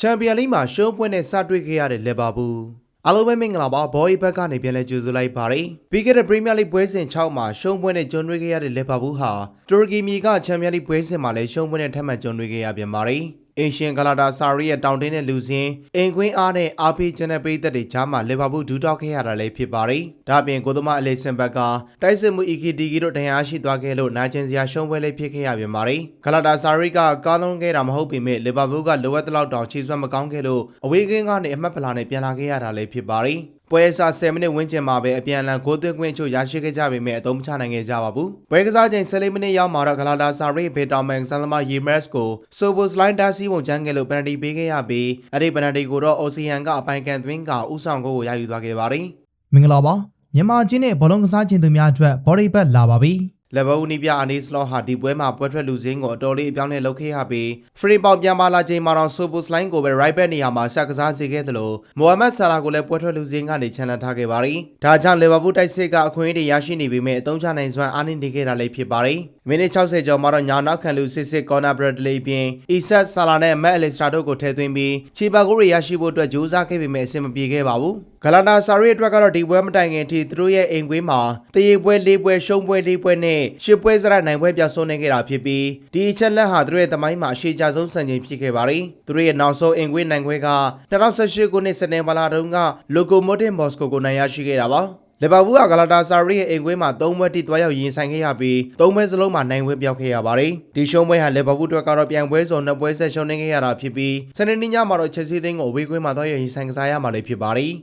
ချန်ပီယံလိမှာရှုံးပွဲနဲ့စတွေ့ခဲ့ရတဲ့လီဗာပူးအားလုံးပဲမင်္ဂလာပါဘော်ဤဘက်ကနေပြန်လဲကြိုဆိုလိုက်ပါရယ်ပြီးခဲ့တဲ့ပရီးမီယာလိပွဲစဉ်6မှာရှုံးပွဲနဲ့ကြုံတွေ့ခဲ့ရတဲ့လီဗာပူးဟာတူရကီမြေကချန်ပီယံလိပွဲစဉ်မှာလည်းရှုံးပွဲနဲ့ထပ်မံကြုံတွေ့ခဲ့ရပြန်ပါရယ် အင်ရှင်ဂလာတာဆာရီရဲ့တောင်တင်းတဲ့လူစင်းအင်ကွင်းအားနဲ့အာဖီချန်နယ်ပေးသက်တွေကြားမှာလီဗာပူးဒူးတောက်ခဲ့ရတာလည်းဖြစ်ပါတယ်။ဒါ့အပြင်ကိုသမားအလေးစင်ဘက်ကတိုက်စစ်မှုအီကီတီကီတို့တရားရှိသွားခဲ့လို့နာကျင်စရာရှုံးပွဲလေးဖြစ်ခဲ့ရပြန်ပါတယ်။ဂလာတာဆာရီကကားလုံးခဲ့တာမဟုတ်ပေမဲ့လီဗာပူးကလိုအပ်တဲ့လောက်တောင်ခြေစွမ်းမကောင်းခဲ့လို့အဝေးကင်းကနေအမှတ်ဖလာနဲ့ပြန်လာခဲ့ရတာလည်းဖြစ်ပါတယ်။ ပွဲစား10မိနစ်ဝန်းကျင်မှာပဲအပြန်အလှန်ဂိုးသွင်းခွင့်ချို့ရရှိခဲ့ကြပေမဲ့အသုံးမချနိုင်ခဲ့ကြပါဘူး။ပွဲကစားချိန်14မိနစ်ရောက်မှာတော့ဂလာတာဆာရီဘေတာမန်ဆန်လမာယေမက်စ်ကိုဆိုဘိုစလိုင်းဒါစီဝန်ချမ်းခဲ့လို့ပန်နတီပေးခဲ့ရပြီးအဲ့ဒီပန်နတီကိုတော့အိုစီယန်ကအပိုင်ကန်သွင်းကဥဆောင်ကိုရယူသွားခဲ့ပါတယ်။မင်္ဂလာပါမြန်မာချင်းနဲ့ဘောလုံးကစားခြင်းသူများအတွက်ဘော်ဒီဘက်လာပါပြီ လက်ဘဦးနီးပြအာနီစလော့ဟာဒီပွဲမှာပွဲထွက်လူစင်းကိုအတော်လေးအပြောင်းလဲလုပ်ခဲ့ရပြီးဖရီပေါင်ပြန်ပါလာချိန်မှာတော့ဆိုဘုစလိုင်းကိုပဲ right back နေရာမှာရှက်ကစားစေခဲ့တယ်လို့မိုဟာမက်ဆာလာကိုလည်းပွဲထွက်လူစင်းကနေချန်လှန်ထားခဲ့ပါတယ်။ဒါကြောင့်လီဗာပူးတိုက်စစ်ကအခွင့်အရေးတွေရရှိနေပေမဲ့အသုံးချနိုင်စွမ်းအားနည်းနေခဲ့တာလည်းဖြစ်ပါတယ်။ မိနစ်60ကျော်မှာတော့ညာနောက်ခံလူစစ်စစ်ကော်နာဘရဒလီပြင်အီဆက်ဆာလာနဲ့မက်အလက်စတာတို့ကိုထည့်သွင်းပြီးချီပါကိုတွေရရှိဖို့အတွက်ကြိုးစားခဲ့ပေမဲ့အဆင်မပြေခဲ့ပါဘူး။ဂလာတာဆာရီအတွက်ကတော့ဒီပွဲမတိုင်ခင်အထိသူတို့ရဲ့အိမ်ကွင်းမှာတရေပွဲ၄ပွဲရှုံးပွဲ၄ပွဲနဲ့ရှစ်ပွဲစရနိုင်ပွဲပြောင်းဆုံးနေခဲ့တာဖြစ်ပြီးဒီအချက်လက်ဟာသူတို့ရဲ့သမိုင်းမှာအရှိကြဆုံးစံချိန်ဖြစ်ခဲ့ပါတယ်။သူတို့ရဲ့နောက်ဆုံးအိမ်ကွင်းနိုင်ပွဲက2018ခုနှစ်စနေပါလာတုန်းကလိုကိုမိုတင်မော်စကိုကိုနိုင်ရရှိခဲ့တာပါ။ လီဗာပူးကဂလာတာဆာရီရဲ့အိမ်ကွင်းမှာ၃ပွဲတိတွားရောက်ရင်ဆိုင်ခဲ့ရပြီး၃ပွဲစလုံးမှာနိုင်ပွဲပြောက်ခဲ့ရပါတယ်။ဒီရှုံးပွဲဟာလီဗာပူးအတွက်ကတော့ပြန်ပွဲစုံနှစ်ပွဲဆက်ရှုံးနေခဲ့ရတာဖြစ်ပြီးစနေနေ့ညမှာတော့ချက်စီးသိန်းကိုအဝေးကွင်းမှာသွားရောက်ရင်ဆိုင်ကစားရမှာလည်းဖြစ်ပါတယ်။